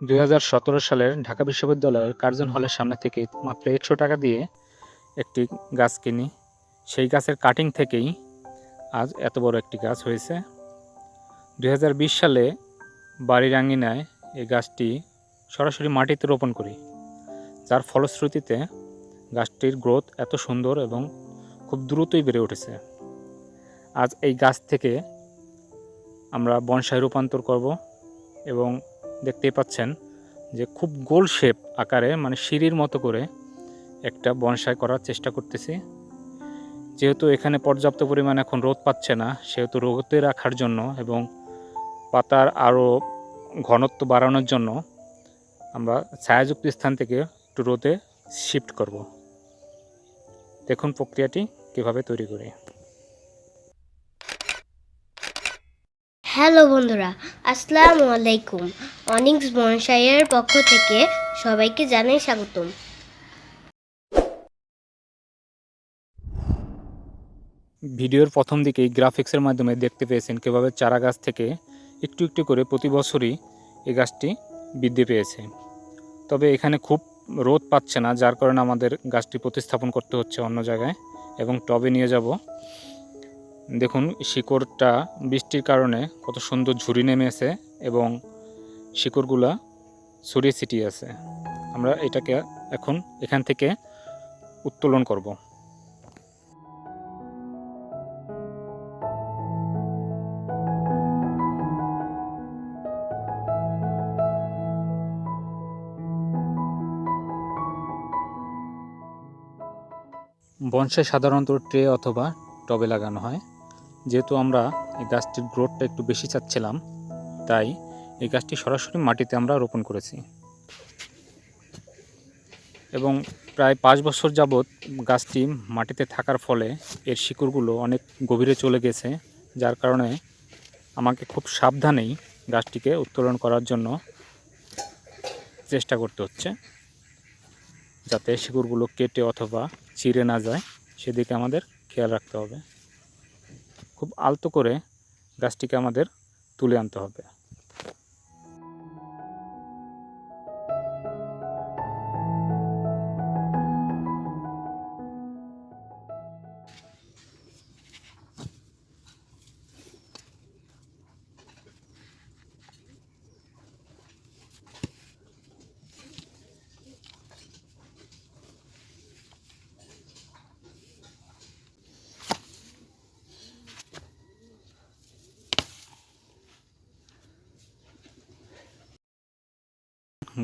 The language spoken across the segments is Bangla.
দু হাজার সতেরো সালের ঢাকা বিশ্ববিদ্যালয়ের কার্জন হলের সামনে থেকে মাত্র একশো টাকা দিয়ে একটি গাছ কিনি। সেই গাছের কাটিং থেকেই আজ এত বড় একটি গাছ হয়েছে। দুই হাজার বিশ সালে বাড়ির আঙ্গিনায় এই গাছটি সরাসরি মাটিতে রোপণ করি, যার ফলশ্রুতিতে গাছটির গ্রোথ এত সুন্দর এবং খুব দ্রুতই বেড়ে উঠেছে। আজ এই গাছ থেকে আমরা বনসাই রূপান্তর করব এবং দেখতেই পাচ্ছেন যে খুব গোল শেপ আকারে মানে সিঁড়ির মতো করে একটা বনসাই করার চেষ্টা করতেছি। যেহেতু এখানে পর্যাপ্ত পরিমাণ এখন রোদ পাচ্ছে না, সেহেতু রোদে রাখার জন্য এবং পাতার আরও ঘনত্ব বাড়ানোর জন্য আমরা ছায়াযুক্ত স্থান থেকে একটু রোদে শিফট করব। দেখুন প্রক্রিয়াটি কীভাবে তৈরি করি। হ্যালো বন্ধুরা, আসসালামু আলাইকুম। অনিক্স বনসাইয়ের পক্ষ থেকে সবাইকে জানাই স্বাগতম। ভিডিওর প্রথম দিকেই গ্রাফিক্সের মাধ্যমে দেখতে পেয়েছেন কীভাবে চারা গাছ থেকে একটু একটু করে প্রতি বছরই এই গাছটি বৃদ্ধি পেয়েছে। তবে এখানে খুব রোদ পাচ্ছে না, যার কারণে আমাদের গাছটি প্রতিস্থাপন করতে হচ্ছে অন্য জায়গায় এবং টবে নিয়ে যাব। দেখুন, শিকড়টা বৃষ্টির কারণে কত সুন্দর ঝুড়ি নেমেছে এবং শিকড়গুলা ছড়িয়ে ছিটিয়ে আছে। আমরা এটাকে এখন এখান থেকে উত্তোলন করব। বনসাই সাধারণত ট্রে অথবা টবে লাগানো হয়। যেহেতু আমরা এই গাছটির গ্রোথটা একটু বেশি চাচ্ছিলাম, তাই এই গাছটি সরাসরি মাটিতে আমরা রোপণ করেছি। এবং প্রায় পাঁচ বছর যাবৎ গাছটি মাটিতে থাকার ফলে এর শিকড়গুলো অনেক গভীরে চলে গেছে, যার কারণে আমাকে খুব সাবধানেই গাছটিকে উত্তোলন করার জন্য চেষ্টা করতে হচ্ছে, যাতে শিকড়গুলো কেটে অথবা চিড়ে না যায়, সেদিকে আমাদের খেয়াল রাখতে হবে। খুব আলতো করে গাছটিকে আমাদের তুলে আনতে হবে।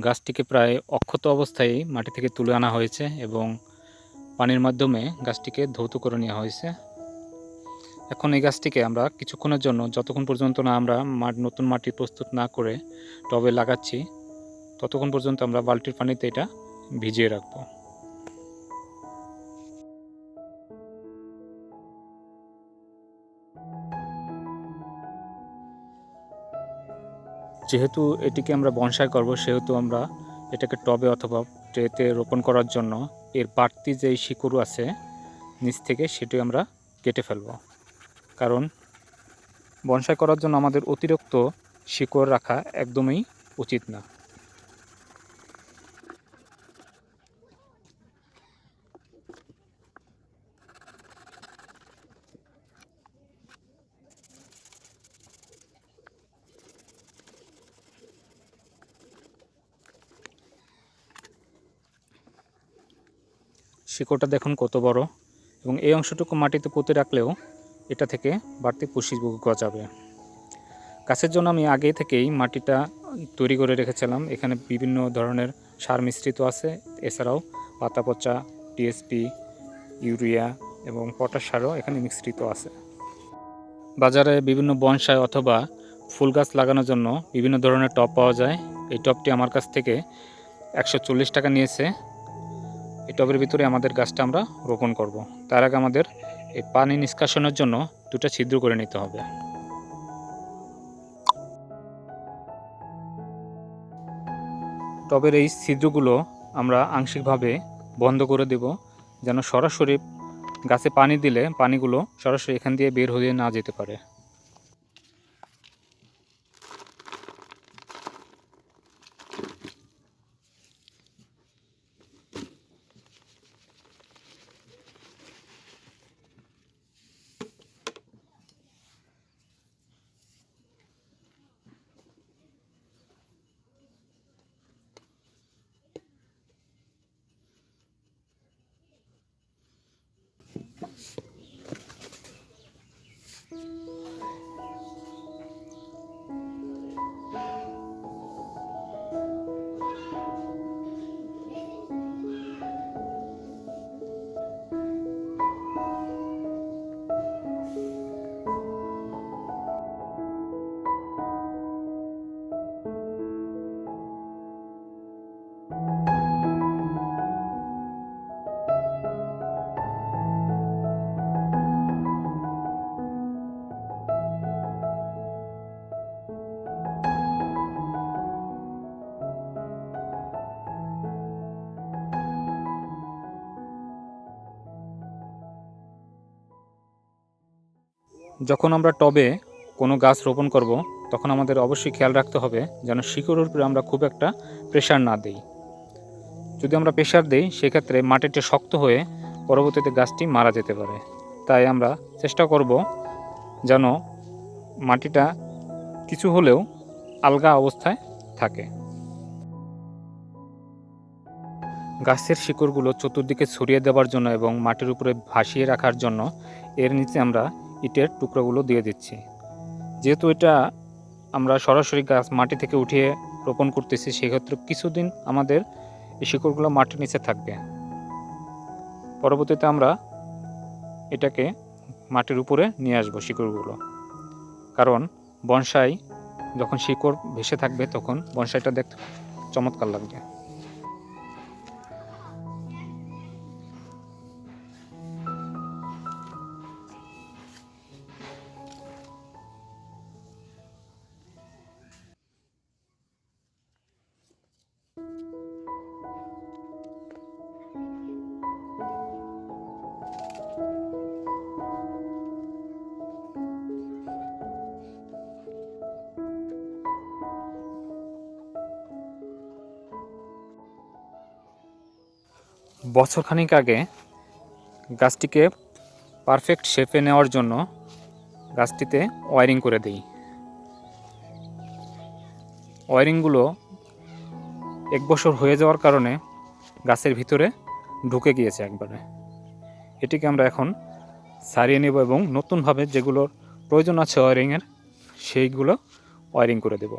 গাছটিকে প্রায় অক্ষত অবস্থায় মাটি থেকে তুলে আনা হয়েছে এবং পানির মাধ্যমে গাছটিকে ধৌত করে নেওয়া হয়েছে। এখন এই গাছটিকে আমরা কিছুক্ষণের জন্য, যতক্ষণ পর্যন্ত না আমরা মাঠ, নতুন মাটি প্রস্তুত না করে টবে লাগাচ্ছি, ততক্ষণ পর্যন্ত আমরা বালতির পানিতে এটা ভিজিয়ে রাখব। যেহেতু এটিকে আমরা বনসাই করব, সেহেতু আমরা এটাকে টবে অথবা ট্রেতে রোপণ করার জন্য এর বাড়তি যে শিকড় আছে নিচ থেকে সেটি আমরা কেটে ফেলব। কারণ বনসাই করার জন্য আমাদের অতিরিক্ত শিকড় রাখা একদমই উচিত না। শিকড়টা দেখুন কত বড়। এবং এই অংশটুকু মাটিতে পুঁতে রাখলেও এটা থেকে বাড়তি পুষ্টি গজাবে গাছের জন্য আমি আগে থেকেই মাটিটা তৈরি করে রেখেছিলাম। এখানে বিভিন্ন ধরনের সার মিশ্রিত আছে। এছাড়াও পাতা পচা টিএসপি ইউরিয়া এবং পটাশ সারও এখানে মিশ্রিত আছে। বাজারে বিভিন্ন বনসাই অথবা ফুল গাছ লাগানোর জন্য বিভিন্ন ধরনের টব পাওয়া যায়। এই টবটি আমার কাছ থেকে একশো চল্লিশ টাকা নিয়েছে। এই টবের ভিতরে আমাদের গাছটা আমরা রোপণ করব। তার আগে আমাদের এই পানি নিষ্কাশনের জন্য দুটো ছিদ্র করে নিতে হবে টবের এই ছিদ্রগুলো আমরা আংশিকভাবে বন্ধ করে দেব, যেন সরাসরি গাছে পানি দিলে পানিগুলো সরাসরি এখান দিয়ে বের হয়ে না যেতে পারে যখন আমরা টবে কোনো গাছ রোপণ করব, তখন আমাদের অবশ্যই খেয়াল রাখতে হবে যেন শিকড়ের উপরে আমরা খুব একটা প্রেশার না দিই। যদি আমরা প্রেশার দিই, সেক্ষেত্রে মাটিটা শক্ত হয়ে পরবর্তীতে গাছটি মারা যেতে পারে। তাই আমরা চেষ্টা করব যেন মাটিটা কিছু হলেও আলগা অবস্থায় থাকে। গাছের শিকড়গুলো চতুর্দিকে ছড়িয়ে দেওয়ার জন্য এবং মাটির উপরে ভাসিয়ে রাখার জন্য এর নিচে আমরা ইটের টুকরোগুলো দিয়ে দিচ্ছি। যেহেতু এটা আমরা সরাসরি গাছ মাটি থেকে উঠিয়ে রোপণ করতেছি, সেক্ষেত্রে কিছুদিন আমাদের এই শিকড়গুলো মাটির নিচে থাকবে। পরবর্তীতে আমরা এটাকে মাটির উপরে নিয়ে আসব শিকড়গুলো। কারণ বনসাই যখন শিকড় ভেসে থাকবে তখন বনসাইটা দেখতে চমৎকার লাগবে। বছরখানিক আগে গাছটিকে পারফেক্ট শেপে নেওয়ার জন্য গাছটিতে ওয়ারিং করে দিই। ওয়ারিংগুলো এক বছর হয়ে যাওয়ার কারণে গাছের ভিতরে ঢুকে গিয়েছে একবারে। এটিকে আমরা এখন সারিয়ে নেব এবং নতুনভাবে যেগুলোর প্রয়োজন আছে ওয়ারিংয়ের, সেইগুলো ওয়ারিং করে দেবো।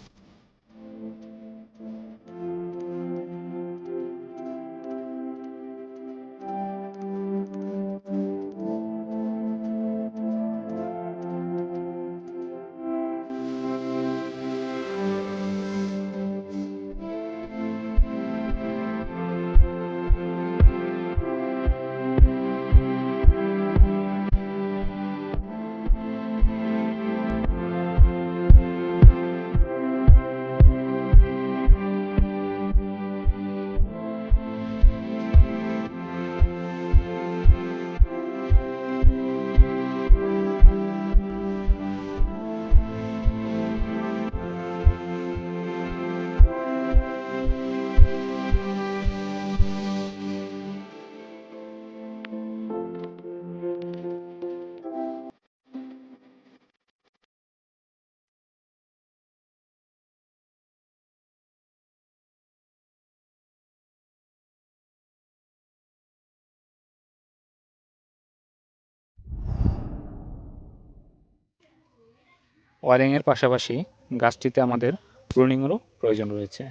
ওয়ারিংয়ের পাশাপাশি গাছটিতে আমাদের প্রুনিংয়েরও প্রয়োজন রয়েছে।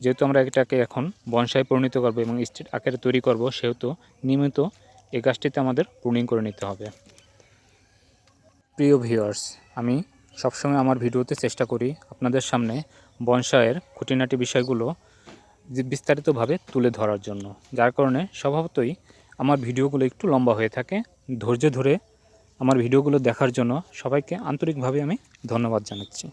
যেহেতু আমরা এটাকে এখন বনসায় পরিণত করব এবং স্ট্রিট আকারে তৈরি করব, সেহেতু নিয়মিত এই গাছটিতে আমাদের প্রুনিং করে নিতে হবে। প্রিয় ভিউয়ার্স, আমি সবসময় আমার ভিডিওতে চেষ্টা করি আপনাদের সামনে বনসায়ের খুঁটিনাটি বিষয়গুলো বিস্তারিতভাবে তুলে ধরার জন্য। যার কারণে স্বভাবতই আমার ভিডিওগুলো একটু লম্বা হয়ে থাকে। ধৈর্য ধরে আমার ভিডিওগুলো দেখার জন্য সবাইকে আন্তরিকভাবে আমি ধন্যবাদ জানাচ্ছি।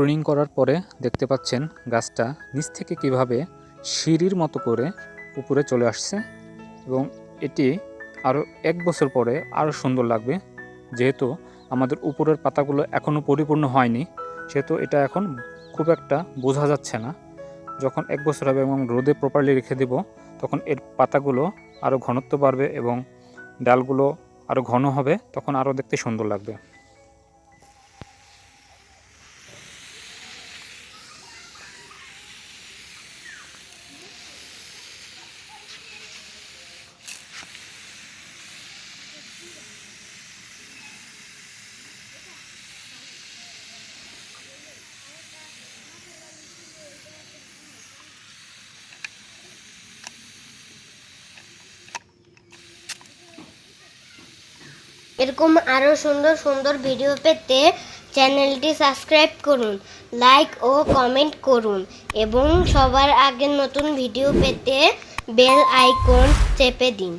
প্রুনিং করার পরে দেখতে পাচ্ছেন গাছটা নিচ থেকে কীভাবে সিঁড়ির মতো করে উপরে চলে আসছে এবং এটি আরও এক বছর পরে আরও সুন্দর লাগবে। যেহেতু আমাদের উপরের পাতাগুলো এখনও পরিপূর্ণ হয়নি, সেহেতু এটা এখন খুব একটা বোঝা যাচ্ছে না। যখন এক বছর হবে এবং রোদে প্রপারলি রেখে দেব, তখন এর পাতাগুলো আরও ঘনত্ব বাড়বে এবং ডালগুলো আরও ঘন হবে, তখন আরও দেখতে সুন্দর লাগবে। এরকম আরও সুন্দর সুন্দর ভিডিও পেতে চ্যানেলটি সাবস্ক্রাইব করুন লাইক ও কমেন্ট করুন, এবং সবার আগে নতুন ভিডিও পেতে বেল আইকন চেপে দিন।